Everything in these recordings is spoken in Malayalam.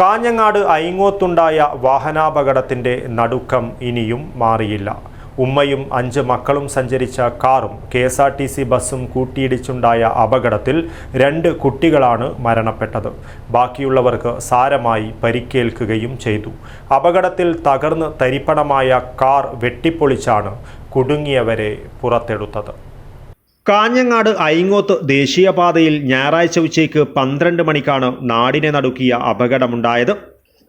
കാഞ്ഞങ്ങാട് ഐങ്ങോത്തുണ്ടായ വാഹനാപകടത്തിന്റെ നടുക്കം ഇനിയും മാറിയില്ല. ഉമ്മയും അഞ്ച് മക്കളും സഞ്ചരിച്ച കാറും K S R T C ബസ്സും കൂട്ടിയിടിച്ചുണ്ടായ അപകടത്തിൽ രണ്ട് കുട്ടികളാണ് മരണപ്പെട്ടത്. ബാക്കിയുള്ളവർക്ക് സാരമായി പരിക്കേൽക്കുകയും ചെയ്തു. അപകടത്തിൽ തകർന്ന് തരിപ്പണമായ കാർ വെട്ടിപ്പൊളിച്ചാണ് കുടുങ്ങിയവരെ പുറത്തെടുത്തത്. കാഞ്ഞങ്ങാട് ഐങ്ങോത്ത് ദേശീയപാതയിൽ ഞായറാഴ്ച ഉച്ചയ്ക്ക് പന്ത്രണ്ട് മണിക്കാണ് നാടിനെ നടുക്കിയ അപകടമുണ്ടായത്.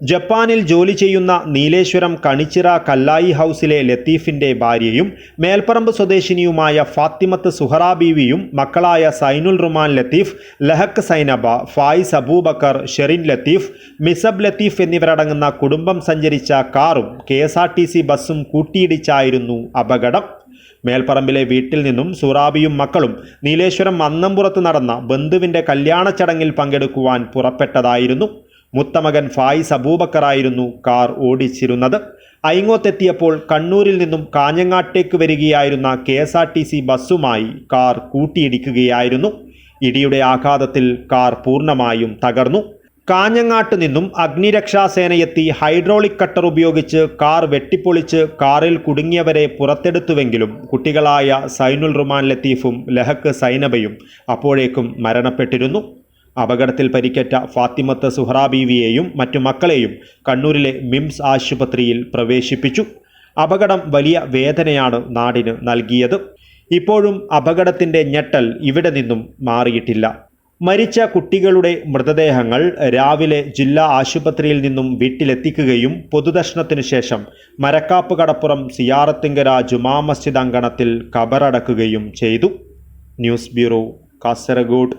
ജപ്പാനിൽ ജോലി ചെയ്യുന്ന നീലേശ്വരം കണിച്ചിറ കല്ലായി ഹൗസിലെ ലത്തീഫിന്റെ ഭാര്യയും മേൽപ്പറമ്പ് സ്വദേശിനിയുമായ ഫാത്തിമത്ത് സുഹറ ബീവിയും മക്കളായ സൈനുൽ റുമാൻ ലത്തീഫ് ലഹക്ക് സൈനബ ഫായിസ് അബൂബക്കർ ഷെറിൻ ലത്തീഫ് മിസബ് ലത്തീഫ് എന്നിവരടങ്ങുന്ന കുടുംബം സഞ്ചരിച്ച കാറും കെ ബസ്സും കൂട്ടിയിടിച്ചായിരുന്നു അപകടം. മേൽപ്പറമ്പിലെ വീട്ടിൽ നിന്നും സുറാബിയും മക്കളും നീലേശ്വരം മന്നമ്പുറത്ത് നടന്ന ബന്ധുവിന്റെ കല്യാണ ചടങ്ങിൽ പങ്കെടുക്കുവാൻ പുറപ്പെട്ടതായിരുന്നു. മുത്തമകൻ ഫായിസ് അബൂബക്കറായിരുന്നു കാർ ഓടിച്ചിരുന്നത്. ഐങ്ങോത്തെത്തിയപ്പോൾ കണ്ണൂരിൽ നിന്നും കാഞ്ഞങ്ങാട്ടേക്ക് വരികയായിരുന്ന K S R T C ബസ്സുമായി car കൂട്ടിയിടിക്കുകയായിരുന്നു. ഇടിയുടെ ആഘാതത്തിൽ കാർ പൂർണമായും തകർന്നു. കാഞ്ഞങ്ങാട്ട് നിന്നും അഗ്നിരക്ഷാസേനയെത്തി ഹൈഡ്രോളിക് കട്ടർ ഉപയോഗിച്ച് കാർ വെട്ടിപ്പൊളിച്ച് കാറിൽ കുടുങ്ങിയവരെ പുറത്തെടുത്തുവെങ്കിലും കുട്ടികളായ സൈനുൽ റുമാൻ ലത്തീഫും ലഹക്ക് സൈനബയും അപ്പോഴേക്കും മരണപ്പെട്ടിരുന്നു. അപകടത്തിൽ പരിക്കേറ്റ ഫാത്തിമത്ത് സുഹ്റാ ബീവിയെയും മറ്റു മക്കളെയും കണ്ണൂരിലെ മിംസ് ആശുപത്രിയിൽ പ്രവേശിപ്പിച്ചു. അപകടം വലിയ വേദനയാണ് നാടിന് നൽകിയത്. ഇപ്പോഴും അപകടത്തിന്റെ ഞെട്ടൽ ഇവിടെ നിന്നും മാറിയിട്ടില്ല. മരിച്ച കുട്ടികളുടെ മൃതദേഹങ്ങൾ രാവിലെ ജില്ലാ ആശുപത്രിയിൽ നിന്നും വീട്ടിലെത്തിക്കുകയും പൊതുദർശനത്തിനു ശേഷം മരക്കാപ്പ് കടപ്പുറം സിയാറത്തിങ്കര ജുമാ മസ്ജിദ് അങ്കണത്തിൽ കബറടക്കുകയും ചെയ്തു. News bureau Kasaragod.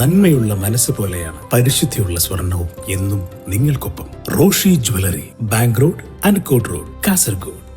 നന്മയുള്ള മനസ്സ് പോലെയാണ് പരിശുദ്ധിയുള്ള സ്വർണവും എന്നും നിങ്ങൾക്കൊപ്പം Roshi jewellery bank road Ankot road Kasaragod.